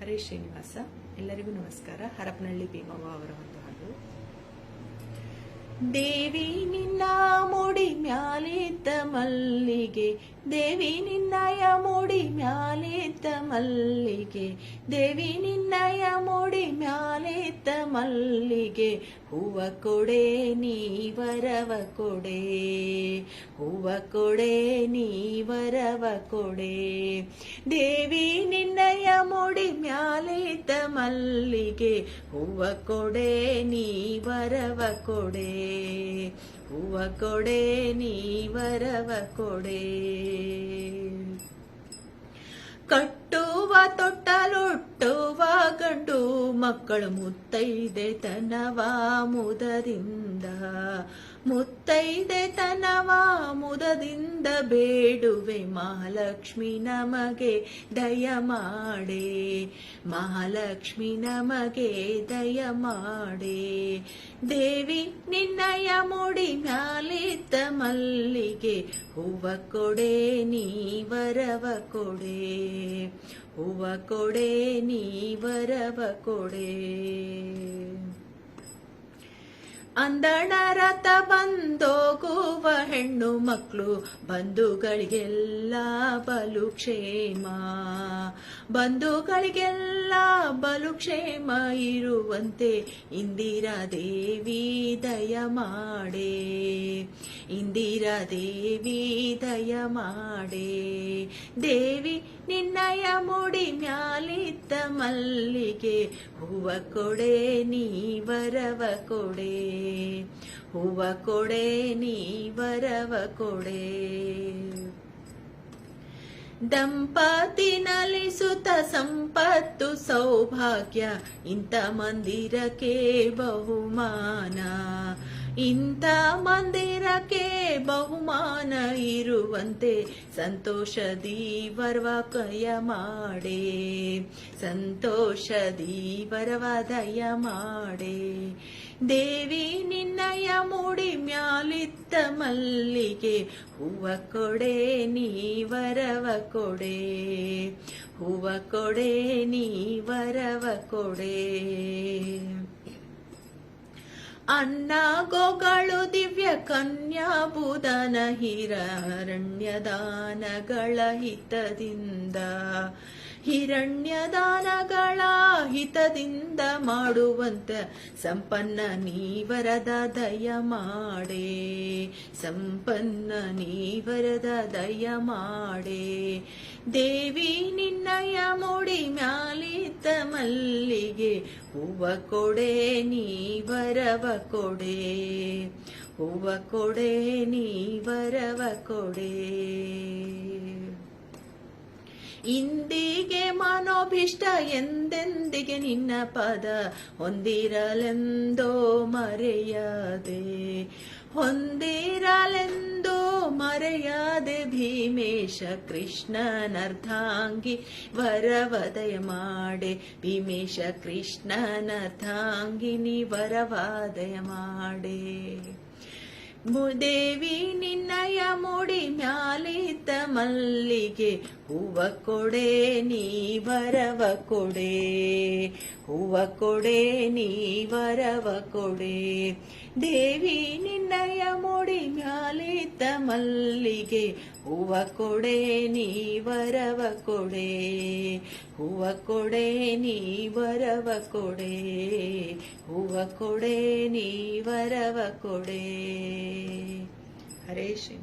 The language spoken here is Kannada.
ಹರೇ ಶ್ರೀನಿವಾಸ, ಎಲ್ಲರಿಗೂ ನಮಸ್ಕಾರ. ಹರಪನಹಳ್ಳಿ ಭೀಮವ್ವ ಅವರ ಒಂದು ಹಾಡು. ದೇವಿ ನಿನ್ನ ಮುಡಿ ಮ್ಯಾಲಿದ್ದ ಮಲ್ಲಿಗೆ, ದೇವಿ ನಿನ್ನಯ ಮುಡಿ ಮ್ಯಾಲಿದ್ದ ಮಲ್ಲಿಗೆ, ದೇವಿ ನಿನ್ನಯ ಮುಡಿ ಮ್ಯಾಲಿದ್ದ ಮಲ್ಲಿಗೆ, ಹೂವ ಕೊಡೆ, ನೀ ವರವ ಕೊಡೆ. ಹೂವ ಕೊಡೆ ನೀ ವರವ ಕೊಡೆ. ದೇವಿ ನಿನ್ನಯ ಮುಡಿ ಮ್ಯಾಲೇತ ಮಲ್ಲಿಗೆ, ಹೂವ ಕೊಡೆ ನೀ ವರವ ಕೊಡೆ. ಹೂವ ಕೊಡೆ ನೀ ವರವ ಕೊಡೆ. ಕಟ್ಟುವ ತೊಟ್ಟಲೊಟ್ಟುವ ಗಂಡು ಮಕ್ಕಳು ಮುತ್ತೈದೆ ತನವ ಮುದದಿಂದ. ಮುತ್ತೈದೆ ತನವ ಮುದದಿಂದ ಬೇಡುವೆ ಮಹಾಲಕ್ಷ್ಮಿ ನಮಗೆ ದಯ ಮಾಡೆ. ಮಹಾಲಕ್ಷ್ಮಿ ನಮಗೆ ದಯ ಮಾಡೆ. ದೇವಿ ನಿನ್ನಯ ಮುಡಿ ಮ್ಯಾಲಿದ್ದ ಮಲ್ಲಿಗೆ, ಹೂವ ಕೊಡೆ ನೀ ವರವ ಕೊಡೆ, ಹೂವ ಕೊಡೆ ನೀ ವರವ ಕೊಡೆ. ಅಂದಣ ರಥ ಬಂದೋಗುವ ಹೆಣ್ಣು ಮಕ್ಕಳು ಬಂಧುಗಳಿಗೆಲ್ಲ ಬಲು ಕ್ಷೇಮ ಬಂಧುಗಳಿಗೆಲ್ಲ ಬಲು ಕ್ಷೇಮ ಇರುವಂತೆ ಇಂದಿರಾ ದೇವಿ ದಯ ಮಾಡೆ. ಇಂದಿರಾ ದೇವಿ ದಯ ಮಾಡೆ. ದೇವಿ ನಿನ್ನಯ ಮುಡಿ ಮ್ಯಾಲಿದ್ದ ಮಲ್ಲಿಗೆ, ಹೂವ ಕೊಡೆ ನೀ ವರವ ಕೊಡೆ. ಹೂವ ಕೊಡೆ ನೀ ವರವ ಕೊಡೆ. ದಂಪತಿ ನಲಿಸುತ್ತ ಸಂಪತ್ತು ಸೌಭಾಗ್ಯ ಇಂಥ ಮಂದಿರಕ್ಕೆ ಬಹುಮಾನ. ಇಂಥ ಮಂದಿರಕ್ಕೆ ಬಹುಮಾನ ಇರುವಂತೆ ಸಂತೋಷದಿ ಕಯ ಮಾಡೆ. ಸಂತೋಷದಿ ವರವ ದಯ ಮಾಡೆ. ದೇವಿ ನಿನ್ನಯ ಮುಡಿ ಮ್ಯಾಲಿತ್ತ ಮಲ್ಲಿಗೆ, ಹೂವ ಕೊಡೆ ನೀ ವರವ ಕೊಡೆ. ಹೂವ ಕೊಡೆ ನೀ ವರವ ಕೊಡೆ. ಅನ್ನ ಗೋಗಳು ದಿವ್ಯ ಕನ್ಯಾ ಬುಧನ ಹಿರಣ್ಯದಾನಗಳ ಹಿತದಿಂದ. ಹಿರಣ್ಯದಾನಗಳ ಹಿತದಿಂದ ಮಾಡುವಂತ ಸಂಪನ್ನ ನೀವರದ ದಯ ಮಾಡೆ. ಸಂಪನ್ನ ನೀವರದ ದಯ ಮಾಡೆ. ದೇವಿ ನಿನ್ನಯ ಮೂಡಿ ಮಲ್ಲಿಗೆ ಹೂವ ಕೊಡೆ, ನೀ ವರವ ಕೊಡೆ. ಹೂವ ಕೊಡೆ, ನೀ ವರವ ಕೊಡೆ. ಇಂದಿಗೆ ಮನೋಭಿಷ್ಟ ಎಂದೆಂದಿಗೆ ನಿನ್ನ ಪದ ಹೊಂದಿರಲೆಂದೋ ಮರೆಯದೆ. ಹೊಂದಿರಲೆಂದೋ ಮರೆಯದೆ ಭೀಮೇಶ ಕೃಷ್ಣನರ್ಧಾಂಗಿ ವರವದಯ ಮಾಡೆ. ಭೀಮೇಶ ಕೃಷ್ಣನರ್ಧಾಂಗಿನಿ ವರವಾದಯ ಮಾಡೆ. ಮುದೇವಿ ನಿನ್ನಯ ಮುಡಿ ಮ್ಯಾಲಿತ ಮಲ್ಲಿಗೆ. ಹೂವ ಕೊಡೆ, ನೀ ವರವ ಕೊಡೆ. ಹೂವ ಕೊಡೆ ನೀ ವರವ ಕೊಡೆ. ದೇವಿ ನಿನ್ನಯ ಮುಡಿ ಮ್ಯಾಲಿದ್ದ ಮಲ್ಲಿಗೆ. ಹೂವ ಕೊಡೆ ನೀ ವರವ ಕೊಡೆ. ಹೂವ ಕೊಡೆ ನೀ ವರವ ಕೊಡೆ. ಹೂವ ಕೊಡೆ ನೀ ವರವ ಕೊಡೆ. ಹರೇ ಶ್ರೀ